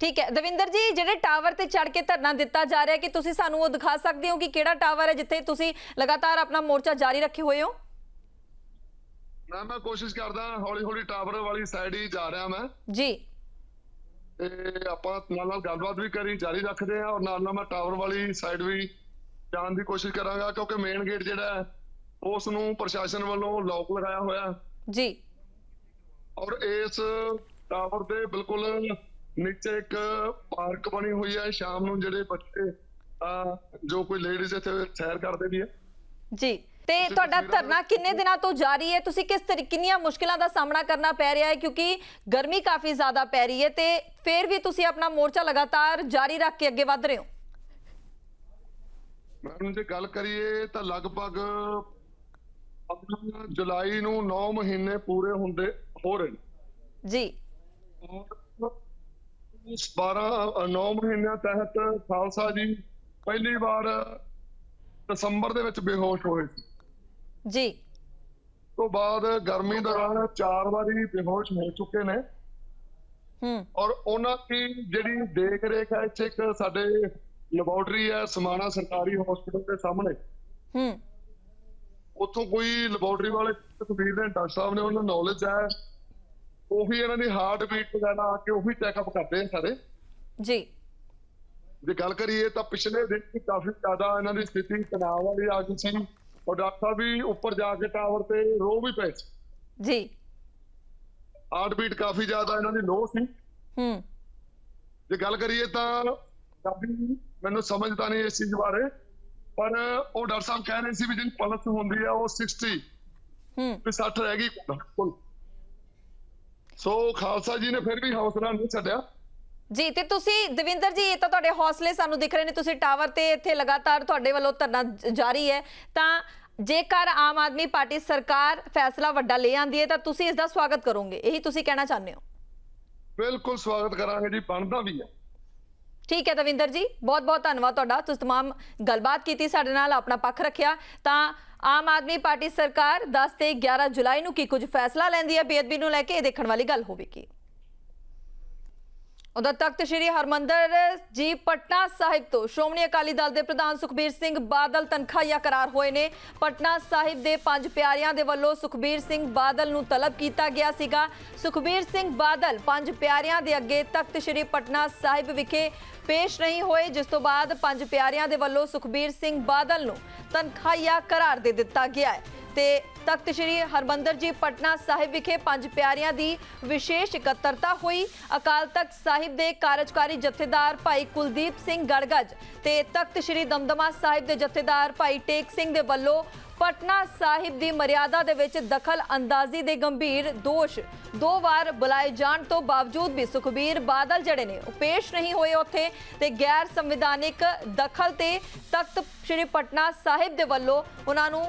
ਠੀਕ ਹੈ। ਦਵਿੰਦਰ ਜੀ ਜਿਹੜੇ ਟਾਵਰ ਤੇ ਚੜ ਕੇ ਧਰਨਾ ਦਿੱਤਾ ਜਾ ਰਿਹਾ ਕਿ ਤੁਸੀਂ ਸਾਨੂੰ ਉਹ ਦਿਖਾ ਸਕਦੇ ਹੋ ਕਿ ਕਿਹੜਾ ਟਾਵਰ ਹੈ ਜਿੱਥੇ ਤੁਸੀਂ ਲਗਾਤਾਰ ਆਪਣਾ ਮੋਰਚਾ ਜਾਰੀ ਰੱਖੇ ਹੋਏ ਹੋ? ਮੈਂ ਮੈਂ ਕੋਸ਼ਿਸ਼ ਕਰਦਾ ਹੌਲੀ ਹੌਲੀ ਟਾਵਰ ਵਾਲੀ ਸਾਈਡ ਹੀ ਜਾ ਰਿਹਾ ਮੈਂ। ਜੀ। ਤੇ ਆਪਾਂ ਨਾਲ ਨਾਲ ਗੱਲਬਾਤ ਵੀ ਕਰੀ ਜਾਰੀ ਰੱਖਦੇ ਆ ਔਰ ਨਾਲ ਨਾਲ ਮੈਂ ਟਾਵਰ ਵਾਲੀ ਸਾਈਡ ਵੀ ਜਾਣ ਦੀ ਕੋਸ਼ਿਸ਼ ਕਰਾਂਗਾ ਕਿਉਂਕਿ ਮੇਨ ਗੇਟ ਜਿਹੜਾ ਉਸ ਨੂੰ ਪ੍ਰਸ਼ਾਸਨ ਵੱਲੋਂ ਲੋਕ ਲਗਾਇਆ ਹੋਇਆ ਜੀ। ਔਰ ਇਸ ਟਾਵਰ ਦੇ ਬਿਲਕੁਲ ਨੀਚੇ ਇੱਕ ਪਾਰਕ ਬਣੀ ਹੋਈ ਹੈ ਸ਼ਾਮ ਨੂੰ ਜਿਹੜੇ ਬੱਚੇ ਜੋ ਕੋਈ ਲੇਡੀਜ਼ ਇੱਥੇ ਸੈਰ ਕਰਦੇ ਵੀ ਹੈ। ਜੀ। ਤੇ ਤੁਹਾਡਾ ਧਰਨਾ ਕਿੰਨੇ ਦਿਨਾਂ ਤੋਂ ਜਾਰੀ ਹੈ? ਤੁਸੀਂ ਕਿਸ ਤਰੀਕੇ ਕਿੰਨੀਆਂ ਮੁਸ਼ਕਲਾਂ ਦਾ ਸਾਹਮਣਾ ਕਰਨਾ ਪੈ ਰਿਹਾ ਹੈ? ਕਿਉਂਕਿ ਗਰਮੀ ਕਾਫੀ ਜ਼ਿਆਦਾ ਪੈ ਰਹੀ ਹੈ ਤੇ ਫਿਰ ਵੀ ਤੁਸੀਂ ਆਪਣਾ ਮੋਰਚਾ ਲਗਾਤਾਰ ਜਾਰੀ ਰੱਖ ਕੇ ਅੱਗੇ ਵਧ ਰਹੇ ਹੋ। ਮੈਡਮ ਜੇ ਗੱਲ ਕਰੀਏ ਤਾਂ ਲਗਭਗ ਜੁਲਾਈ ਨੂੰ 9 ਮਹੀਨੇ ਪੂਰੇ ਹੁੰਦੇ ਹੋ ਰਹੇ ਨੇ। ਜੀ। ਇਸ 12 9 ਮਹੀਨਿਆਂ ਤਹਿਤ ਖਾਲਸਾ ਜੀ ਪਹਿਲੀ ਵਾਰ ਦਸੰਬਰ ਦੇ ਵਿੱਚ ਬੇਹੋਸ਼ ਹੋਏ ਸੀ। ਜੀ। ਤੋਂ ਬਾਅਦ ਗਰਮੀ ਦੌਰਾਨ ਚਾਰ ਵਾਰੀ ਬੇਹੋਸ਼ ਹੋ ਚੁੱਕੇ ਨੇ। ਹੂੰ। ਔਰ ਉਹਨਾਂ ਦੀ ਜਿਹੜੀ ਦੇਖ ਰੇਖ ਹੈ ਇੱਥੇ ਇੱਕ ਸਾਡੇ ਲੈਬੋਰਟਰੀ ਹੈ ਸਮਾਣਾ ਸਰਕਾਰੀ ਹਸਪੀਟਲ ਦੇ ਸਾਹਮਣੇ। ਹੂੰ। ਉੱਥੋਂ ਕੋਈ ਲੈਬੋਰਟਰੀ ਵਾਲੇ ਤਕਬੀਰ ਦੇ ਡਾਕਟਰ ਸਾਹਿਬ ਨੇ ਉਹਨਾਂ ਨੌਲੇਜ ਹੈ। ਉਹੀ ਇਹਨਾਂ ਦੀ ਹਾਰਟ ਬੀਟ ਵਗੈਰਾ ਆ ਕੇ ਉਹੀ ਚੈੱਕਅਪ ਕਰਦੇ ਆ ਸਾਰੇ। ਜੀ। ਜੇ ਗੱਲ ਕਰੀਏ ਤਾਂ ਪਿਛਲੇ ਦਿਨ ਵੀ ਕਾਫੀ ਜ਼ਿਆਦਾ ਇਹਨਾਂ ਦੀ ਸਥਿਤੀ ਤਣਾਅ ਵਾਲੀ ਆ ਗਈ ਸੀ ਔਰ ਡਾਕਟਰ ਸਾਹਿਬ ਵੀ ਉੱਪਰ ਜਾ ਕੇ ਟਾਵਰ ਤੇ ਰੋ ਵੀ ਪਏ ਸੀ। ਜੀ। ਹਾਰਟ ਬੀਟ ਕਾਫੀ ਜ਼ਿਆਦਾ ਇਹਨਾਂ ਦੀ ਲੋ ਸੀ। ਹੂੰ। ਜੇ ਗੱਲ ਕਰੀਏ ਤਾਂ ਕਾਫੀ ਮੈਨੂੰ ਸਮਝ ਤਾਂ ਨਹੀਂ ਇਸ ਚੀਜ਼ ਬਾਰੇ ਪਰ ਉਹ ਡਾਕਟਰ ਸਾਹਿਬ ਕਹਿ ਰਹੇ ਸੀ ਵੀ ਜਿਹੜੀ ਪਲਸ ਹੁੰਦੀ ਆ ਉਹ 60 ਹੂੰ। ਵੀ 60 ਰਹਿ ਗਈ। ਕੁੱਲ ਸੋ ਖਾਲਸਾ ਜੀ ਨੇ ਫਿਰ ਵੀ ਹੌਸਲਾ ਨਹੀਂ ਛੱਡਿਆ। ਜੀ ਤੇ ਤੁਸੀਂ ਦਵਿੰਦਰ ਜੀ ਇਹ ਤਾਂ ਤੁਹਾਡੇ ਹੌਸਲੇ ਸਾਨੂੰ ਦਿਖ ਰਹੇ ਨੇ। ਤੁਸੀਂ ਟਾਵਰ ਤੇ ਇੱਥੇ ਲਗਾਤਾਰ ਤੁਹਾਡੇ ਵੱਲੋਂ ਧਰਨਾ ਜਾਰੀ ਹੈ। ਤਾਂ ਜੇਕਰ ਆਮ ਆਦਮੀ ਪਾਰਟੀ ਸਰਕਾਰ ਫੈਸਲਾ ਵੱਡਾ ਲੈ ਆਂਦੀ ਹੈ ਤਾਂ ਤੁਸੀਂ ਇਸ ਦਾ ਸਵਾਗਤ ਕਰੋਗੇ। ਇਹੀ ਤੁਸੀਂ ਕਹਿਣਾ ਚਾਹੁੰਦੇ ਹੋ? ਬਿਲਕੁਲ ਸਵਾਗਤ ਕਰਾਂਗੇ ਜੀ ਬਣਦਾ ਵੀ ਹੈ। ਠੀਕ ਹੈ ਦਵਿੰਦਰ ਜੀ, ਬਹੁਤ ਬਹੁਤ ਧੰਨਵਾਦ ਤੁਹਾਡਾ, ਤੁਸੀਂ ਤਮਾਮ ਗੱਲਬਾਤ ਕੀਤੀ ਸਾਡੇ ਨਾਲ, ਆਪਣਾ ਪੱਖ ਰੱਖਿਆ। ਤਾਂ ਆਮ ਆਦਮੀ ਪਾਰਟੀ ਸਰਕਾਰ 10 ਤੇ 11 ਜੁਲਾਈ ਨੂੰ ਕੀ ਕੁਝ ਫੈਸਲਾ ਲੈਂਦੀ ਹੈ, ਬੇਅਦਬੀ ਨੂੰ ਲੈ ਕੇ ਇਹ ਦੇਖਣ ਵਾਲੀ ਗੱਲ ਹੋਵੇਗੀ। ਉਧਰ ਤਖਤ ਸ੍ਰੀ ਹਰਮੰਦਰ ਜੀ, ਪਟਨਾ ਸਾਹਿਬ ਤੋਂ ਸ਼੍ਰੋਮਣੀ ਅਕਾਲੀ ਦਲ ਦੇ ਪ੍ਰਧਾਨ ਸੁਖਬੀਰ ਸਿੰਘ ਬਾਦਲ ਤਨਖਾਹੀਆ ਕਰਾਰ ਹੋਏ ਨੇ। ਪਟਨਾ ਸਾਹਿਬ ਦੇ ਪੰਜ ਪਿਆਰਿਆਂ ਦੇ ਵੱਲੋਂ ਸੁਖਬੀਰ ਸਿੰਘ ਬਾਦਲ ਨੂੰ ਤਲਬ ਕੀਤਾ ਗਿਆ ਸੀਗਾ। ਸੁਖਬੀਰ ਸਿੰਘ ਬਾਦਲ ਪੰਜ ਪਿਆਰਿਆਂ ਦੇ ਅੱਗੇ ਤਖਤ ਸ੍ਰੀ ਪਟਨਾ ਸਾਹਿਬ ਵਿਖੇ ਪੇਸ਼ ਨਹੀਂ ਹੋਏ, ਜਿਸ ਤੋਂ ਬਾਅਦ ਪੰਜ ਪਿਆਰਿਆਂ ਦੇ ਵੱਲੋਂ ਸੁਖਬੀਰ ਸਿੰਘ ਬਾਦਲ ਨੂੰ ਤਨਖਾਹੀਆ ਕਰਾਰ ਦੇ ਦਿੱਤਾ ਗਿਆ ਹੈ। ਤੇ ਤਖਤ ਸ੍ਰੀ ਹਰਮੰਦਰ ਜੀ ਪਟਨਾ ਸਾਹਿਬ ਵਿਖੇ ਪੰਜ ਪਿਆਰਿਆਂ ਦੀ ਵਿਸ਼ੇਸ਼ ਇਕੱਤਰਤਾ ਹੋਈ। ਅਕਾਲ ਤਖਤ ਸਾਹਿਬ ਦੇ ਕਾਰਜਕਾਰੀ ਜਥੇਦਾਰ ਭਾਈ ਕੁਲਦੀਪ ਸਿੰਘ ਗੜਗਜ ਤੇ ਤਖਤ ਸ੍ਰੀ ਦਮਦਮਾ ਸਾਹਿਬ ਦੇ ਜਥੇਦਾਰ ਭਾਈ ਟੇਕ ਸਿੰਘ ਦੇ ਵੱਲੋਂ ਪਟਨਾ ਸਾਹਿਬ ਦੀ ਮਰਿਆਦਾ ਦੇ ਵਿੱਚ ਦਖਲ ਅੰਦਾਜ਼ੀ ਦੇ ਗੰਭੀਰ ਦੋਸ਼ ਦੋ ਵਾਰ ਬੁਲਾਏ ਜਾਣ ਤੋਂ ਬਾਵਜੂਦ ਵੀ ਸੁਖਬੀਰ ਬਾਦਲ ਜਿਹੜੇ ਨੇ, ਉਹ ਪੇਸ਼ ਨਹੀਂ ਹੋਏ ਉੱਥੇ ਤੇ ਗੈਰ ਸੰਵਿਧਾਨਿਕ ਦਖਲ ਤੇ ਤਖਤ ਸ੍ਰੀ ਪਟਨਾ ਸਾਹਿਬ ਦੇ ਵੱਲੋਂ ਉਹਨਾਂ ਨੂੰ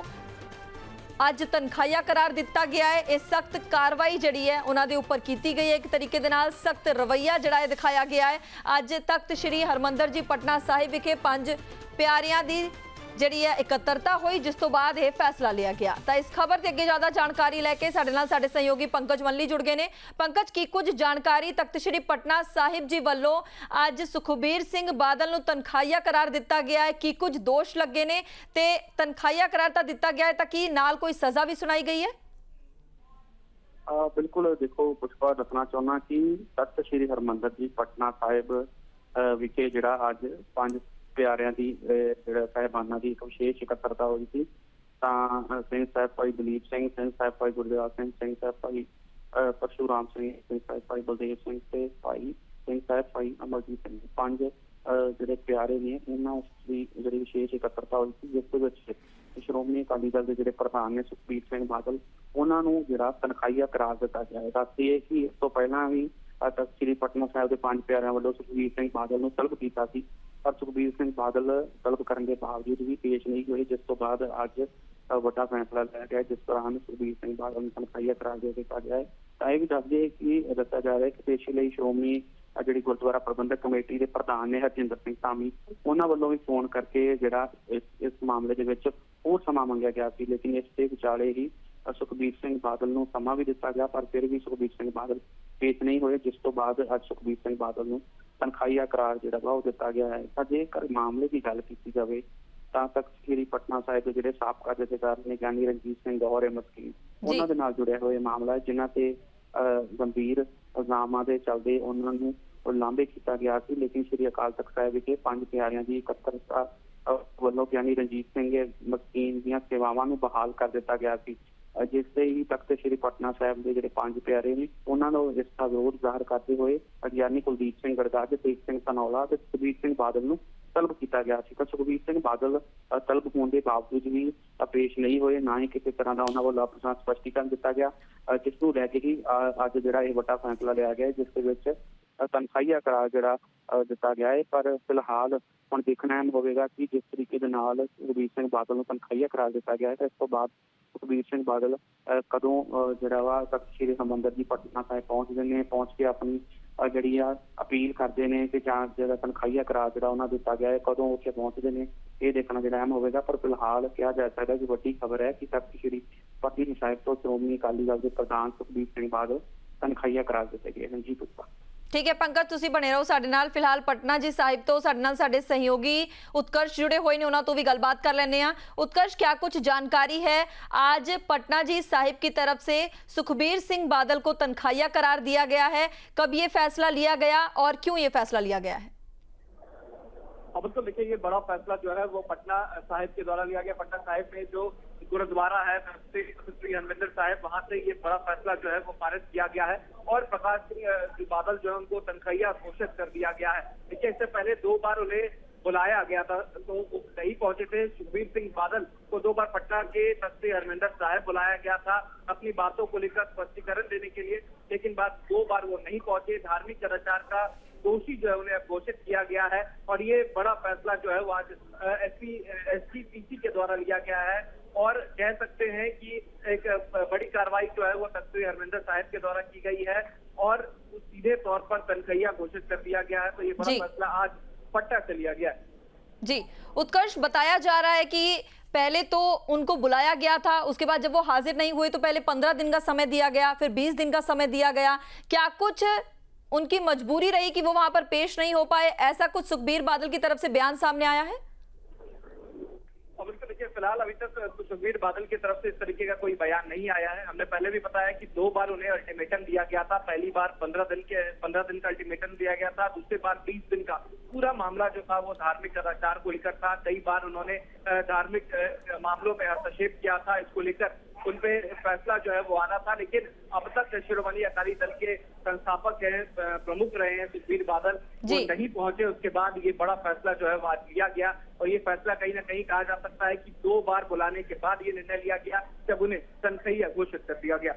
ਅੱਜ ਤਨਖਾਹੀਆ ਕਰਾਰ ਦਿੱਤਾ ਗਿਆ ਹੈ। ਇਹ ਸਖਤ ਕਾਰਵਾਈ ਜਿਹੜੀ ਹੈ ਉਹਨਾਂ ਦੇ ਉੱਪਰ ਕੀਤੀ ਗਈ ਹੈ। ਇੱਕ ਤਰੀਕੇ ਦੇ ਨਾਲ ਸਖਤ ਰਵੱਈਆ ਜਿਹੜਾ ਹੈ ਦਿਖਾਇਆ ਗਿਆ ਹੈ। ਅੱਜ ਤਖਤ ਸ੍ਰੀ ਹਰਮੰਦਰ ਜੀ ਪਟਨਾ ਸਾਹਿਬ ਵਿਖੇ ਪੰਜ ਪਿਆਰਿਆਂ ਦੀ ਜਿਹੜੀ ਹੈ ਇਕੱਤਰਤਾ ਹੋਈ, ਜਿਸ ਤੋਂ ਬਾਅਦ ਇਹ ਫੈਸਲਾ ਲਿਆ ਗਿਆ। ਤਾਂ ਇਸ ਖਬਰ ਤੇ ਅੱਗੇ ਜ਼ਿਆਦਾ ਜਾਣਕਾਰੀ ਲੈ ਕੇ ਸਾਡੇ ਨਾਲ ਸਾਡੇ ਸਹਿਯੋਗੀ ਪੰਕਜ ਮੱਲੀ ਜੁੜ ਗਏ ਨੇ। ਪੰਕਜ, ਕੀ ਕੁਝ ਜਾਣਕਾਰੀ ਤਖਤ ਸ੍ਰੀ ਪਟਨਾ ਸਾਹਿਬ ਜੀ ਵੱਲੋਂ ਅੱਜ ਸੁਖਬੀਰ ਸਿੰਘ ਬਾਦਲ ਨੂੰ ਤਨਖਾਹੀਆ ਕਰਾਰ ਦਿੱਤਾ ਗਿਆ ਹੈ? ਕੀ ਕੁਝ ਦੋਸ਼ ਲੱਗੇ ਨੇ? ਤੇ ਤਨਖਾਹੀਆ ਕਰਾਰ ਤਾਂ ਦਿੱਤਾ ਗਿਆ ਹੈ, ਤਾਂ ਕੀ ਨਾਲ ਕੋਈ ਸਜ਼ਾ ਵੀ ਸੁਣਾਈ ਗਈ ਹੈ? ਬਿਲਕੁਲ ਦੇਖੋ ਪੁਸ਼ਪਾ ਦੱਸਣਾ ਚਾਹੁੰਦਾ ਕਿ ਤਖਤ ਸ੍ਰੀ ਹਰਮੰਦਰ ਜੀ, ਪਟਨਾ ਸਾਹਿਬ ਵਿਖੇ ਜਿਹੜਾ ਅੱਜ ਪੰਜ ਪਿਆਰਿਆਂ ਦੀ ਜਿਹੜਾ ਸਾਹਿਬਾਨਾਂ ਦੀ ਇੱਕ ਵਿਸ਼ੇਸ਼ ਇਕੱਤਰਤਾ ਹੋਈ ਸੀ ਤਾਂ ਅ, ਸਿੰਘ ਸਾਹਿਬ ਭਾਈ ਦਲੀਪ ਸਿੰਘ ਸਿੰਘ ਸਾਹਿਬ ਭਾਈ ਗੁਰਦਿਆਲ ਸਿੰਘ ਸਿੰਘ ਸਾਹਿਬ ਭਾਈ ਪਰਸ਼ੂਰਾਮ ਸਿੰਘ ਸਿੰਘ ਸਾਹਿਬ ਭਾਈ ਬਲਦੇਵ ਸਿੰਘ ਤੇ ਭਾਈ ਸਿੰਘ ਸਾਹਿਬ ਭਾਈ ਅਮਰਜੀਤ ਸਿੰਘ। ਪੰਜ ਜਿਹੜੇ ਪਿਆਰੇ ਨੇ ਇਹਨਾਂ ਦੀ ਜਿਹੜੀ ਵਿਸ਼ੇਸ਼ ਇਕੱਤਰਤਾ ਹੋਈ ਸੀ ਜਿਸ ਦੇ ਵਿੱਚ ਸ਼੍ਰੋਮਣੀ ਅਕਾਲੀ ਦਲ ਦੇ ਜਿਹੜੇ ਪ੍ਰਧਾਨ ਨੇ ਸੁਖਬੀਰ ਸਿੰਘ ਬਾਦਲ ਉਹਨਾਂ ਨੂੰ ਜਿਹੜਾ ਤਨਖਾਹੀਆ ਕਰਾਰ ਦਿੱਤਾ ਗਿਆ ਹੈ ਕਿ ਇਸ ਤੋਂ ਪਹਿਲਾਂ ਵੀ ਸ੍ਰੀ ਪਟਨਾ ਸਾਹਿਬ ਦੇ ਪੰਜ ਪਿਆਰਿਆਂ ਵੱਲੋਂ ਸੁਖਬੀਰ ਸਿੰਘ ਬਾਦਲ ਨੂੰ ਤਲਬ ਕੀਤਾ ਸੀ। ਪਰ ਸੁਖਬੀਰ ਸਿੰਘ ਬਾਦਲ ਤਲਬ ਕਰਨ ਦੇ ਬਾਵਜੂਦ ਵੀ ਪੇਸ਼ ਨਹੀਂ ਹੋਏ, ਜਿਸ ਤੋਂ ਬਾਅਦ ਅੱਜ ਵੱਡਾ ਫੈਸਲਾ ਲਿਆ ਗਿਆ, ਜਿਸ ਦੌਰਾਨ ਸੁਖਬੀਰ ਸਿੰਘ ਬਾਦਲ ਨੂੰ ਤਨਖਾਹੀਆ ਕਰਾਰ ਦੇ ਦਿੱਤਾ ਗਿਆ ਹੈ। ਤਾਂ ਇਹ ਵੀ ਦੱਸਦੇ ਕਿ ਦੱਸਿਆ ਜਾ ਰਿਹਾ ਹੈ ਕਿ ਪੇਸ਼ੀ ਲਈ ਸ਼੍ਰੋਮਣੀ ਜਿਹੜੀ ਗੁਰਦੁਆਰਾ ਪ੍ਰਬੰਧਕ ਕਮੇਟੀ ਦੇ ਪ੍ਰਧਾਨ ਨੇ ਹਰਜਿੰਦਰ ਸਿੰਘ ਧਾਮੀ, ਉਹਨਾਂ ਵੱਲੋਂ ਵੀ ਫੋਨ ਕਰਕੇ ਜਿਹੜਾ ਇਸ ਮਾਮਲੇ ਦੇ ਵਿੱਚ ਹੋਰ ਸਮਾਂ ਮੰਗਿਆ ਗਿਆ ਸੀ। ਲੇਕਿਨ ਇਸ ਦੇ ਵਿਚਾਲੇ ਹੀ ਸੁਖਬੀਰ ਸਿੰਘ ਬਾਦਲ ਨੂੰ ਸਮਾਂ ਵੀ ਦਿੱਤਾ ਗਿਆ, ਪਰ ਫਿਰ ਵੀ ਸੁਖਬੀਰ ਸਿੰਘ ਬਾਦਲ ਪੇਸ਼ ਨਹੀਂ ਹੋਏ, ਜਿਸ ਤੋਂ ਬਾਅਦ ਅੱਜ ਸੁਖਬੀਰ ਸਿੰਘ ਬਾਦਲ ਨੂੰ ਤਨਖਾਹੀਆ ਕਰਾਰ ਜਿਹੜਾ ਵਾ ਉਹ ਦਿੱਤਾ ਗਿਆ ਹੈ। ਤਾਂ ਜੇਕਰ ਮਾਮਲੇ ਦੀ ਗੱਲ ਕੀਤੀ ਜਾਵੇ ਤਾਂ ਤਖਤ ਸ੍ਰੀ ਪਟਨਾ ਸਾਹਿਬ ਦੇ ਜਿਹੜੇ ਸਾਬਕਾ ਜਥੇਦਾਰ ਨੇ ਗਿਆਨੀ ਰਣਜੀਤ ਸਿੰਘ ਗੌਰ ਮਸਕੀ ਉਹਨਾਂ ਦੇ ਨਾਲ ਜੁੜਿਆ ਹੋਇਆ ਮਾਮਲਾ ਹੈ ਜਿਨ੍ਹਾਂ ਤੇ ਗੰਭੀਰ ਇਲਜ਼ਾਮਾਂ ਦੇ ਚੱਲਦੇ ਉਹਨਾਂ ਨੂੰ ਲਾਂਭੇ ਕੀਤਾ ਗਿਆ ਸੀ। ਲੇਕਿਨ ਸ੍ਰੀ ਅਕਾਲ ਤਖਤ ਸਾਹਿਬ ਵਿਖੇ ਪੰਜ ਪਿਆਰਿਆਂ ਦੀ ਇਕੱਤਰਤਾ ਵੱਲੋਂ ਗਿਆਨੀ ਰਣਜੀਤ ਸਿੰਘ ਮਸਕੀਨ ਦੀਆਂ ਸੇਵਾਵਾਂ ਨੂੰ ਬਹਾਲ ਕਰ ਦਿੱਤਾ ਗਿਆ ਸੀ। ਜਿਸ ਦੇ ਹੀ ਤਖਤ ਸ੍ਰੀ ਪਟਨਾ ਸਾਹਿਬ ਦੇ ਜਿਹੜੇ ਪੰਜ ਪਿਆਰੇ ਨੇ ਉਹਨਾਂ ਨੂੰ ਇਸ ਦਾ ਵਿਰੋਧ ਜ਼ਾਹਰ ਕਰਦੇ ਹੋਏ ਗਿਆਨੀ ਕੁਲਦੀਪ ਸਿੰਘ ਗੜਗੜ ਤੇਜ ਸਿੰਘ ਧਨੌਲਾ ਤੇ ਸੁਖਬੀਰ ਸਿੰਘ ਬਾਦਲ ਨੂੰ ਤਲਬ ਕੀਤਾ ਗਿਆ ਸੀ। ਤਾਂ ਸੁਖਬੀਰ ਸਿੰਘ ਬਾਦਲ ਤਲਬ ਹੋਣ ਦੇ ਬਾਵਜੂਦ ਵੀ ਪੇਸ਼ ਨਹੀਂ ਹੋਏ ਨਾ ਹੀ ਕਿਸੇ ਤਰ੍ਹਾਂ ਦਾ ਉਹਨਾਂ ਵੱਲੋਂ ਆਪਣਾ ਸਪਸ਼ਟੀਕਰਨ ਦਿੱਤਾ ਗਿਆ ਅ, ਜਿਸ ਨੂੰ ਲੈ ਕੇ ਹੀ ਅ, ਅੱਜ ਜਿਹੜਾ ਇਹ ਵੱਡਾ ਫੈਸਲਾ ਲਿਆ ਗਿਆ ਹੈ, ਜਿਸ ਦੇ ਵਿੱਚ ਤਨਖਾਹੀਆ ਕਰਾਰ ਜਿਹੜਾ ਦਿੱਤਾ ਗਿਆ ਹੈ ਪਰ ਫਿਲਹਾਲ ਹੁਣ ਦੇਖਣਾ ਅਹਿਮ ਹੋਵੇਗਾ ਕਿ ਜਿਸ ਤਰੀਕੇ ਦੇ ਨਾਲ ਸੁਖਬੀਰ ਸਿੰਘ ਬਾਦਲ ਨੂੰ ਤਨਖਾਹੀਆ ਕਰਾਰ ਦਿੱਤਾ ਗਿਆ ਹੈ ਤਾਂ ਇਸ ਤੋਂ ਬਾਅਦ ਸੁਖਬੀਰ ਸਿੰਘ ਬਾਦਲ ਕਦੋਂ ਜਿਹੜਾ ਵਾ ਤਖਤ ਸ੍ਰੀ ਹਰਿਮੰਦਰ ਜੀ ਪਟਨਾ ਸਾਹਿਬ ਪਹੁੰਚਦੇ ਨੇ, ਪਹੁੰਚ ਕੇ ਆਪਣੀ ਜਿਹੜੀ ਆ ਅਪੀਲ ਕਰਦੇ ਨੇ ਕਿ ਜਾਂ ਜਿਹੜਾ ਤਨਖਾਹੀਆ ਕਰਾਰ ਜਿਹੜਾ ਉਹਨਾਂ ਦਿੱਤਾ ਗਿਆ ਹੈ ਕਦੋਂ ਉੱਥੇ ਪਹੁੰਚਦੇ ਨੇ, ਇਹ ਦੇਖਣਾ ਜਿਹੜਾ ਅਹਿਮ ਹੋਵੇਗਾ। ਪਰ ਫਿਲਹਾਲ ਕਿਹਾ ਜਾ ਸਕਦਾ ਕਿ ਵੱਡੀ ਖਬਰ ਹੈ ਕਿ ਤਖਤ ਸ੍ਰੀ ਪਟਨਾ ਸਾਹਿਬ ਤੋਂ ਸ਼੍ਰੋਮਣੀ ਅਕਾਲੀ ਦਲ ਦੇ ਪ੍ਰਧਾਨ ਸੁਖਬੀਰ ਸਿੰਘ ਬਾਦਲ ਤਨਖਾਹੀਆ ਕਰਾਰ ਦਿੱਤੇ ਗਏ ਹਨ ਜੀ ਪੁੱਛਾ ਠੀਕ ਹੈ ਪੰਕਜ ਤੁਸੀਂ ਬਣੇ ਰਹੋ ਸਾਡੇ ਨਾਲ ਫਿਲਹਾਲ ਪਟਨਾ ਜੀ ਸਾਹਿਬ ਤੋਂ ਸਾਡੇ ਨਾਲ ਸਾਡੇ ਸਹਿਯੋਗੀ ਉਤਕਰਸ਼ ਜੁੜੇ ਹੋਏ ਨੇ ਉਹਨਾਂ ਤੋਂ ਵੀ ਗੱਲਬਾਤ ਕਰ ਲੈਣੇ ਆ ਉਤਕਰਸ਼ आज पटना जी साहिब की तरफ़ से सुखबीर सिंह बादल को तनखाइया करार दिया गया है। कब ये फैसला लिया गया और क्यों ये फैसला लिया गया है? अब तो देखिए, ये बड़ा फैसला जो है, वो पटना साहिब के द्वारा लिया गया। पटना साहिब में जो गुरुद्वारा है श्री हरमिंदर साहिब, वहाँ से ये बड़ा फैसला जो है वो पारित किया गया है और प्रकाश सिंह बादल जो है उनको तनख्वाहिया घोषित कर दिया गया है। देखिए, इससे पहले दो बार उन्हें बुलाया गया था तो नहीं पहुँचे थे। सुखबीर सिंह बादल को दो बार पटना के तख्त हरमिंदर साहिब बुलाया गया था अपनी बातों को लेकर स्पष्टीकरण देने के लिए। लेकिन बाद दो बार वो नहीं पहुँचे। धार्मिक कदाचार का दोषी जो है उन्हें घोषित किया गया है। और ये बड़ा फैसला जो है वो आज एसपी एसजीपीसी के द्वारा लिया गया है। और कह सकते हैं कि एक बड़ी कार्रवाई जो है वो तख्त हरमिंदर साहिब के द्वारा की गई है और सीधे तौर पर तनख्वाहिया घोषित कर दिया गया है। तो ये बड़ा। फैसला आज पटना से लिया गया है। जी उत्कर्ष बताया जा रहा है कि पहले तो उनको बुलाया गया था उसके बाद जब वो हाजिर नहीं हुए तो पहले पंद्रह दिन का समय दिया गया फिर बीस दिन का समय दिया गया। क्या कुछ उनकी मजबूरी रही कि वो वहाँ पर पेश नहीं हो पाए? ऐसा कुछ सुखबीर बादल की तरफ़ से बयान सामने आया है? अब इसको देखिए, फ़िलहाल अभी तक सुखबीर बादल की तरफ़ से इस तरीके का कोई बयान नहीं आया है। हमने पहले भी बताया कि दो बार उन्हें अल्टीमेटम दिया गया था। पहली बार पंद्रह दिन के, पंद्रह दिन का अल्टीमेटम दिया गया था। दूसरी बार बीस दिन का पूरा मामला जो था वो धार्मिक कदाचार को लेकर था। कई बार उन्होंने धार्मिक मामलों में हस्तक्षेप किया था। इसको लेकर उन पे फैसला जो है वो आना था। लेकिन अब तक शिरोमणि अकाली दल के संस्थापक हैं प्रमुख रहे हैं सुखबीर बादल। वो जी। नहीं पहुंचे उसके बाद ये बड़ा फैसला जो है वो आज लिया गया और ये फैसला कहीं ना कहीं कहा जा सकता है कि दो बार बुलाने के बाद ये निर्णय लिया गया जब उन्हें तनख्वाहिया घोषित कर दिया गया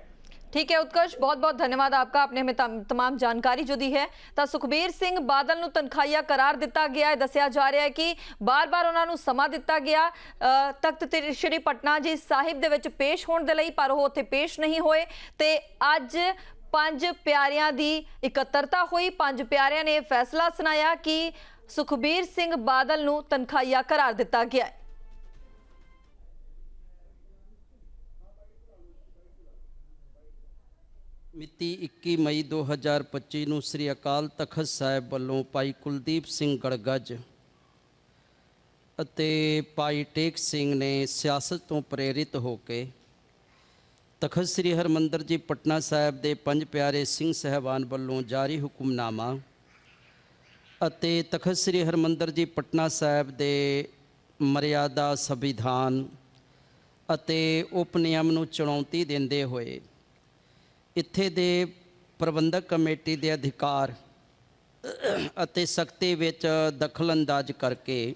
ਠੀਕ ਹੈ ਉਤਕਰਸ਼ ਬਹੁਤ ਬਹੁਤ ਧੰਨਵਾਦ ਆਪਕਾ ਆਪਨੇ ਹਮੇ ਤਮ- तमाम ਜਾਣਕਾਰੀ ਜੋ ਦੀ ਹੈ ਤਾਂ ਸੁਖਬੀਰ ਸਿੰਘ ਬਾਦਲ ਨੂੰ ਤਨਖਾਹੀਆ ਕਰਾਰ ਦਿੱਤਾ ਗਿਆ ਹੈ ਦੱਸਿਆ ਜਾ ਰਿਹਾ ਹੈ ਕਿ ਬਾਰ-ਬਾਰ ਉਹਨਾਂ ਨੂੰ ਸਮਾਂ ਦਿੱਤਾ ਗਿਆ ਅ, ਤਖਤ ਤੇ ਸ਼੍ਰੀ ਪਟਨਾ ਜੀ ਸਾਹਿਬ ਦੇ ਵਿੱਚ ਪੇਸ਼ ਹੋਣ ਦੇ ਲਈ ਪਰ ਉਹ ਉੱਥੇ ਪੇਸ਼ ਨਹੀਂ ਹੋਏ ਤੇ ਅੱਜ ਪੰਜ ਪਿਆਰਿਆਂ ਦੀ ਇਕੱਤਰਤਾ ਹੋਈ। ਪੰਜ ਪਿਆਰਿਆਂ ਨੇ ਫੈਸਲਾ ਸੁਣਾਇਆ ਕਿ ਸੁਖਬੀਰ ਸਿੰਘ ਬਾਦਲ ਨੂੰ ਤਨਖਾਹੀਆ ਕਰਾਰ ਦਿੱਤਾ ਗਿਆ ਹੈ। ਮਿਤੀ 21 ਮਈ 2025 ਨੂੰ ਸ੍ਰੀ ਅਕਾਲ ਤਖਤ ਸਾਹਿਬ ਵੱਲੋਂ ਭਾਈ ਕੁਲਦੀਪ ਸਿੰਘ ਗੜਗੱਜ ਅਤੇ ਭਾਈ ਟੇਕ ਸਿੰਘ ਨੇ ਸਿਆਸਤ ਤੋਂ ਪ੍ਰੇਰਿਤ ਹੋ ਕੇ ਤਖਤ ਸ੍ਰੀ ਹਰਮੰਦਰ ਜੀ ਪਟਨਾ ਸਾਹਿਬ ਦੇ ਪੰਜ ਪਿਆਰੇ ਸਿੰਘ ਸਹਿਬਾਨ ਵੱਲੋਂ ਜਾਰੀ ਹੁਕਮਨਾਮਾ ਅਤੇ ਤਖਤ ਸ੍ਰੀ ਹਰਮੰਦਰ ਜੀ ਪਟਨਾ ਸਾਹਿਬ ਦੇ ਮਰਿਆਦਾ ਸੰਵਿਧਾਨ ਅਤੇ ਉਪ ਨਿਯਮ ਨੂੰ ਚੁਣੌਤੀ ਦਿੰਦੇ ਹੋਏ ਇੱਥੇ ਦੇ ਪ੍ਰਬੰਧਕ ਕਮੇਟੀ ਦੇ ਅਧਿਕਾਰ ਅਤੇ ਸਖਤੀ ਵਿੱਚ ਦਖਲਅੰਦਾਜ਼ ਕਰਕੇ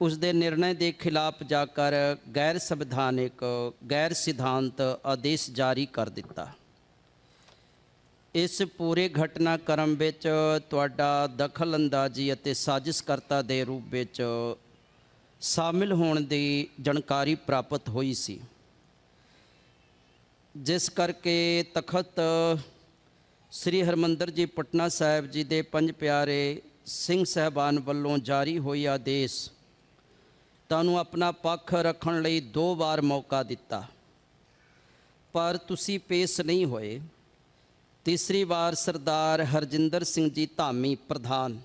ਉਸ ਦੇ ਨਿਰਣੇ ਦੇ ਖਿਲਾਫ ਜਾ ਕਰ ਗੈਰ ਸੰਵਿਧਾਨਿਕ, ਗੈਰ ਸਿਧਾਂਤ ਆਦੇਸ਼ ਜਾਰੀ ਕਰ ਦਿੱਤਾ। ਇਸ ਪੂਰੇ ਘਟਨਾਕ੍ਰਮ ਵਿੱਚ ਤੁਹਾਡਾ ਦਖਲਅੰਦਾਜ਼ੀ ਅਤੇ ਸਾਜ਼ਿਸ਼ਕਰਤਾ ਦੇ ਰੂਪ ਵਿੱਚ ਸ਼ਾਮਿਲ ਹੋਣ ਦੀ ਜਾਣਕਾਰੀ ਪ੍ਰਾਪਤ ਹੋਈ ਸੀ। ਜਿਸ ਕਰਕੇ ਤਖਤ ਸ੍ਰੀ ਹਰਮੰਦਰ ਜੀ, ਪਟਨਾ ਸਾਹਿਬ ਜੀ ਦੇ ਪੰਜ ਪਿਆਰੇ ਸਿੰਘ ਸਹਿਬਾਨ ਵੱਲੋਂ ਜਾਰੀ ਹੋਈ ਆਦੇਸ਼ ਤੁਹਾਨੂੰ ਆਪਣਾ ਪੱਖ ਰੱਖਣ ਲਈ ਦੋ ਵਾਰ ਮੌਕਾ ਦਿੱਤਾ। ਪਰ ਤੁਸੀਂ ਪੇਸ਼ ਨਹੀਂ ਹੋਏ। ਤੀਸਰੀ ਵਾਰ ਸਰਦਾਰ ਹਰਜਿੰਦਰ ਸਿੰਘ ਜੀ ਧਾਮੀ ਪ੍ਰਧਾਨ।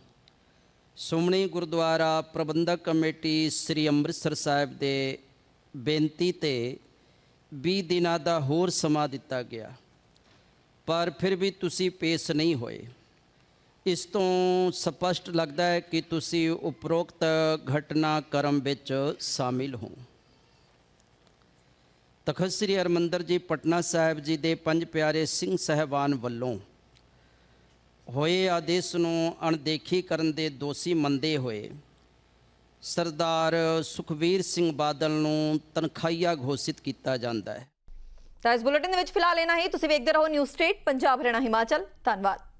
ਸੁਮਣੀ ਗੁਰਦੁਆਰਾ ਪ੍ਰਬੰਧਕ ਕਮੇਟੀ ਸ੍ਰੀ ਅੰਮ੍ਰਿਤਸਰ ਸਾਹਿਬ ਦੇ ਬੇਨਤੀ ਤੇ 20 ਦਿਨਾਂ ਦਾ ਹੋਰ ਸਮਾਂ ਦਿੱਤਾ ਗਿਆ। ਪਰ ਫਿਰ ਵੀ ਤੁਸੀਂ ਪੇਸ਼ ਨਹੀਂ ਹੋਏ। ਇਸ ਤੋਂ ਸਪਸ਼ਟ ਲੱਗਦਾ ਹੈ ਕਿ ਤੁਸੀਂ ਉਪਰੋਕਤ ਘਟਨਾਕ੍ਰਮ ਵਿੱਚ ਸ਼ਾਮਿਲ ਹੋ। ਤਖਤ ਸ੍ਰੀ ਹਰਿਮੰਦਰ ਜੀ, ਪਟਨਾ ਸਾਹਿਬ ਜੀ ਦੇ ਪੰਜ ਪਿਆਰੇ ਸਿੰਘ ਸਹਿਬਾਨ ਵੱਲੋਂ ਹੋਏ ਆਦੇਸ਼ ਨੂੰ ਅਣਦੇਖੀ ਕਰਨ ਦੇ ਦੋਸ਼ੀ ਮੰਦੇ ਹੋਏ ਸਰਦਾਰ ਸੁਖਵੀਰ ਸਿੰਘ ਬਾਦਲ ਨੂੰ ਤਨਖਾਹੀਆ ਘੋਸ਼ਿਤ ਕੀਤਾ ਜਾਂਦਾ ਹੈ। ਤਾਂ ਇਸ ਬੁਲੇਟਿਨ ਦੇ ਵਿੱਚ ਫਿਲਹਾਲ ਇਹਨਾਂ ਹੀ। ਤੁਸੀਂ ਵੇਖਦੇ ਰਹੋ ਨਿਊਜ਼ ਸਟੇਟ, ਪੰਜਾਬ, ਹਰਿਆਣਾ, ਹਿਮਾਚਲ। ਧੰਨਵਾਦ।